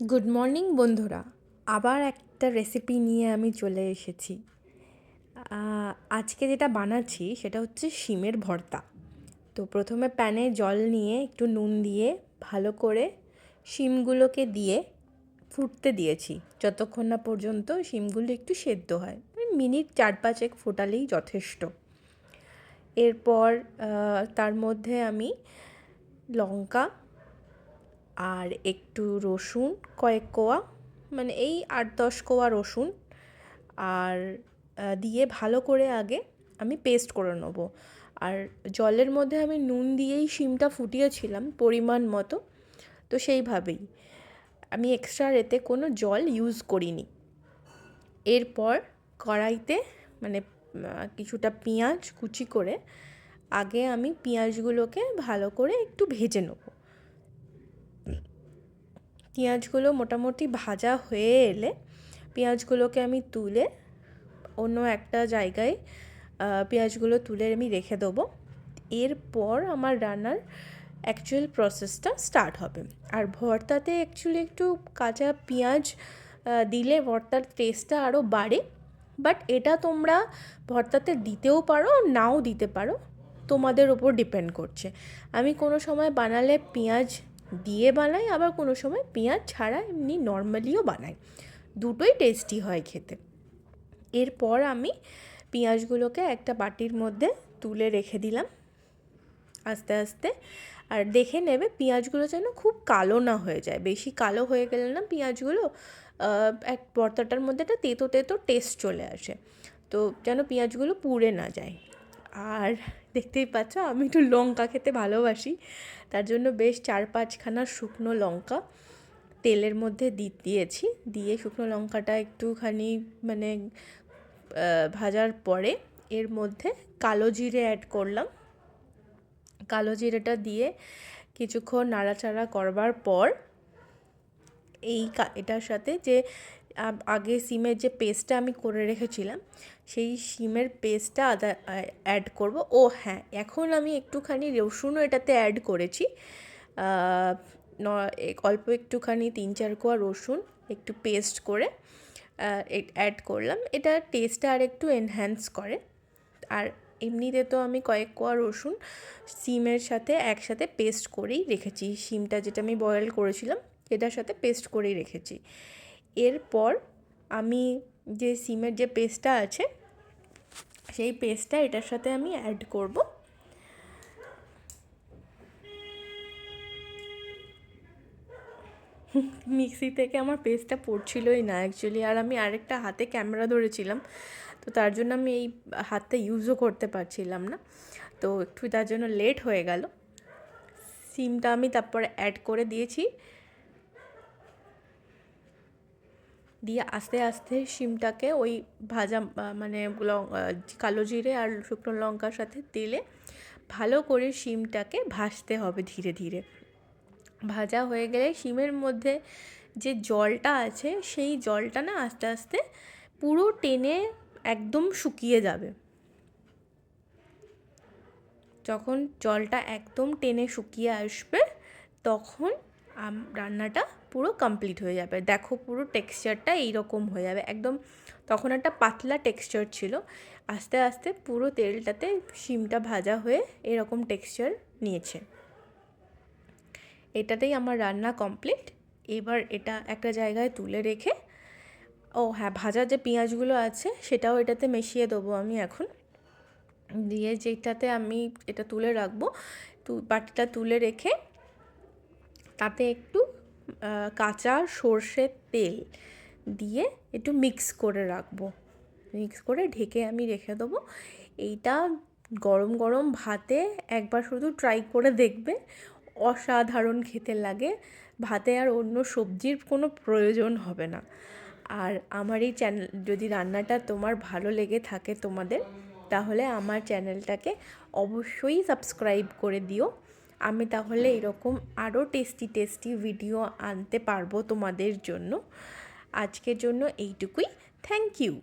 Good morning, বন্ধুরা। আবার একটা রেসিপি নিয়ে আমি চলে এসেছি। আজকে যেটা বানাচ্ছি সেটা হচ্ছে শিমের ভর্তা। তো প্রথমে প্যানে জল নিয়ে একটু নুন দিয়ে ভালো করে শিমগুলোকে দিয়ে ফুটতে দিয়েছি। যতক্ষণ না পর্যন্ত শিমগুলো একটু সেদ্ধ হয়। মিনিট চার পাঁচেক ফোটালেই যথেষ্ট। এরপর তার মধ্যে আমি লঙ্কা আর একটু রসুন, কয়েক কোয়া মানে এই আট দশ কোয়া রসুন আর দিয়ে ভালো করে আগে আমি পেস্ট করে নেব। আর জলের মধ্যে আমি নুন দিয়েই শিমটা ফুটিয়েছিলাম পরিমাণ মতো, তো সেইভাবেই। আমি এক্সট্রা এতে কোনো জল ইউজ করিনি। এরপর কড়াইতে মানে কিছুটা পেঁয়াজ কুচি করে আগে আমি পেঁয়াজগুলোকে ভালো করে একটু ভেজে নেব। পেঁয়াজগুলো মোটামুটি ভাজা হয়ে এলে পেঁয়াজগুলোকে আমি তুলে অন্য একটা জায়গায় পেঁয়াজগুলো তুলে আমি রেখে দেবো। এরপর আমার রান্নার অ্যাকচুয়াল প্রসেসটা স্টার্ট হবে। আর ভর্তাতে অ্যাকচুয়ালি একটু কাঁচা পেঁয়াজ দিলে ভর্তার টেস্টটা আরও বাড়ে। বাট এটা তোমরা ভর্তাতে দিতেও পারো, নাও দিতে পারো। তোমাদের ওপর ডিপেন্ড করছে। আমি কোনো সময় বানালে পেঁয়াজ দিয়ে বানাই আবার কোনো সময় পেঁয়াজ ছাড়া এমনি নর্মালিও বানাই দুটোই টেস্টি হয় খেতে। এরপর আমি পেঁয়াজগুলোকে একটা বাটির মধ্যে তুলে রেখে দিলাম আস্তে আস্তে। আর দেখে নেবে পেঁয়াজগুলো যেন খুব কালো না হয়ে যায়। বেশি কালো হয়ে গেলে না পেঁয়াজগুলো এক ভর্তাটার মধ্যে একটা তেতো তেতো টেস্ট চলে আসে। তো যেন পেঁয়াজগুলো পুড়ে না যায়। আর দেখতেই পাচ্ছ, আমি একটু লঙ্কা খেতে ভালোবাসি। তার জন্য বেশ চার পাঁচখানা শুকনো লঙ্কা তেলের মধ্যে দি, দিয়েছি। দিয়ে শুকনো লঙ্কাটা একটুখানি মানে ভাজার পরে এর মধ্যে কালো জিরে অ্যাড করলাম। কালো জিরেটা দিয়ে কিছুক্ষণ নাড়াচাড়া করবার পর এই এটার সাথে যে আগে সিমের যে পেস্টটা আমি করে রেখেছিলাম, সেই সিমের পেস্টটা আদা অ্যাড করব। ও হ্যাঁ এখন আমি একটুখানি রসুনও এটাতে অ্যাড করেছি। অল্প একটুখানি তিন চার কোয়া রসুন একটু পেস্ট করে অ্যাড করলাম। এটা টেস্টটা আর একটু এনহ্যান্স করে। আর এমনিতে তো আমি কয়েক কোয়া রসুন সিমের সাথে একসাথে পেস্ট করেই রেখেছি। সিমটা যেটা আমি বয়েল করেছিলাম এটার সাথে পেস্ট করেই রেখেছি। এরপর আমি যে সিমের যে পেস্টটা আছে, সেই পেস্টটা এটার সাথে আমি অ্যাড করব। মিক্সি থেকে আমার পেস্টটা পড়ছিলই না অ্যাকচুয়ালি আর আমি আরেকটা হাতে ক্যামেরা ধরেছিলাম, তো তার জন্য আমি এই হাতটা ইউজও করতে পারছিলাম না। তো একটু তার জন্য লেট হয়ে গেল। সিমটা আমি তারপরে অ্যাড করে দিয়েছি। দিয়ে আস্তে আস্তে শিমটাকে ওই ভাজা মানে কালো জিরে আর শুকনো লঙ্কার সাথে তেলে ভালো করে শিমটাকে ভাজতে হবে ধীরে ধীরে। ভাজা হয়ে গেলে শিমের মধ্যে যে জলটা আছে সেই জলটা না আস্তে আস্তে পুরো টেনে একদম শুকিয়ে যাবে। যখন জলটা একদম টেনে শুকিয়ে আসবে তখন রান্নাটা পুরো কমপ্লিট হয়ে যাবে। দেখো পুরো টেক্সচারটা এইরকম হয়ে যাবে। একদম তখন একটা পাতলা টেক্সচার ছিল। আস্তে আস্তে পুরো তেলটাতে শিমটা ভাজা হয়ে এরকম টেক্সচার নিয়েছে। এটাতেই আমার রান্না কমপ্লিট এবার এটা একটা জায়গায় তুলে রেখে, ও হ্যাঁ ভাজা যে পেঁয়াজগুলো আছে সেটাও এটাতে মিশিয়ে দেবো আমি এখন। দিয়ে যেটাতে আমি এটা তুলে রাখব, তু, বাটিটা তুলে রেখে তাতে একটু কাঁচা সর্ষের তেল দিয়ে একটু মিক্স করে রাখব। মিক্স করে ঢেকে আমি রেখে দেবো। এইটা গরম গরম ভাতে একবার শুধু ট্রাই করে দেখবে। অসাধারণ খেতে লাগে। ভাতে আর অন্য সবজির কোনো প্রয়োজন হবে না। আর আমার এই চ্যানেল যদি রান্নাটা তোমার ভালো লেগে থাকে তোমাদের, তাহলে আমার চ্যানেলটাকে অবশ্যই সাবস্ক্রাইব করে দিও। আমি তাহলে এরকম আরও টেস্টি টেস্টি ভিডিও আনতে পারব তোমাদের জন্য। আজকের জন্য এইটুকুই। Thank you